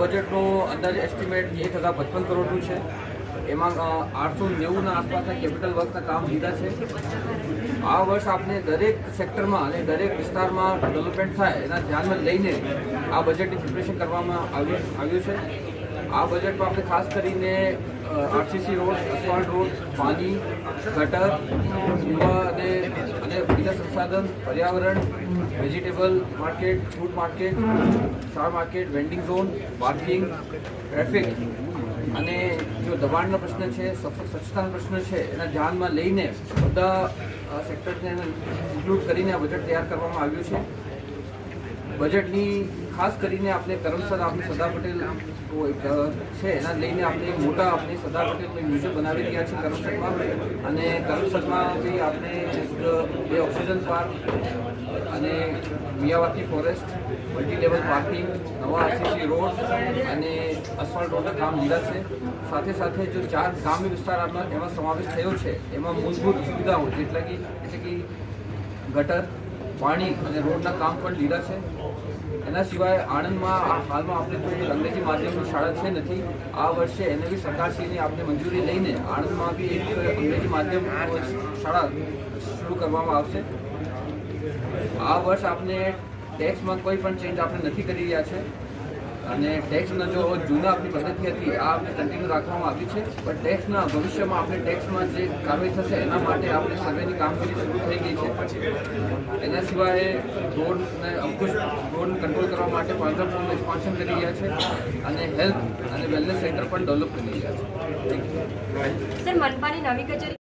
બજેટનો અંદાજે એસ્ટિમેટ એક હજાર પચપન કરોડનું છે. એમાં આઠસો નેવુંના આસપાસના કેપિટલ વર્કના કામ લીધા છે. આ વર્ષ આપણે દરેક સેક્ટરમાં અને દરેક વિસ્તારમાં ડેવલપમેન્ટ થાય એના ધ્યાનમાં લઈને આ બજેટની પ્રિપરેશન કરવામાં આવ્યું આવ્યું છે. આ બજેટમાં આપણે ખાસ કરીને આરસીસી રોડ અસવાલ રોડ પાણી ગટર અને અને બીજા સંસાધન, પર્યાવરણ vegetable market fruit market શાળ market vending zone parking traffic અને જો દબાણનો પ્રશ્ન છે સ્વચ્છતાનો પ્રશ્ન છે, એના ધ્યાનમાં લઈને બધા સેક્ટર્સને ઇન્ક્લુડ કરીને આ બજેટ તૈયાર કરવામાં આવ્યું છે. બજેટની ખાસ કરીને આપણે કરમસદ આપણે સરદાર પટેલ છે, એના લઈને આપણે મોટા આપણે સરદાર પટેલનું મ્યુઝિયમ બનાવી રહ્યા છે કરમસદમાં અને કરમસદમાં બી આપણે બે ઓક્સિજન પાર્ક અને મિયાવાતી ફોરેસ્ટ મલ્ટી પાર્કિંગ, નવા આરસીસી રોડ અને અસફાલ્ટ રોડના કામ લીધા છે. સાથે સાથે જો ચાર ગ્રામ્ય વિસ્તારમાં એમાં સમાવેશ થયો છે, એમાં મૂળભૂત સુવિધાઓ જેટલા કે, એટલે કે ગટર પાણી અને રોડના કામ પણ લીધા છે. એના સિવાય આણંદમાં હાલમાં આપણે કોઈ અંગ્રેજી માધ્યમની શાળા છે નથી. આ વર્ષે એને બી સરકારશ્રીની આપણે મંજૂરી લઈને આણંદમાં બી એક અંગ્રેજી માધ્યમ શાળા શરૂ કરવામાં આવશે. આ વર્ષ આપણે ટેક્સમાં કોઈ પણ ચેન્જ આપણે નથી કરી રહ્યા છે. અને ટેક્સના જો જૂના આપણી પદ્ધતિ હતી, આ આપણે કન્ટિન્યુ રાખવામાં આવી છે. પણ ટેક્સના ભવિષ્યમાં આપણે ટેક્સમાં જે કાર્યવાહી થશે, એના માટે આપણે સર્વેની કામગીરી શરૂ થઈ ગઈ છે. એના સિવાય રોડને અંકુશ રોડ કંટ્રોલ કરવા માટે પાંજરાપોળનું એક્સપાન્શન કરી રહ્યા છે અને હેલ્થ અને વેલનેસ સેન્ટર પણ ડેવલપ કરી રહ્યા છે. સર મનપાની નવી કચેરી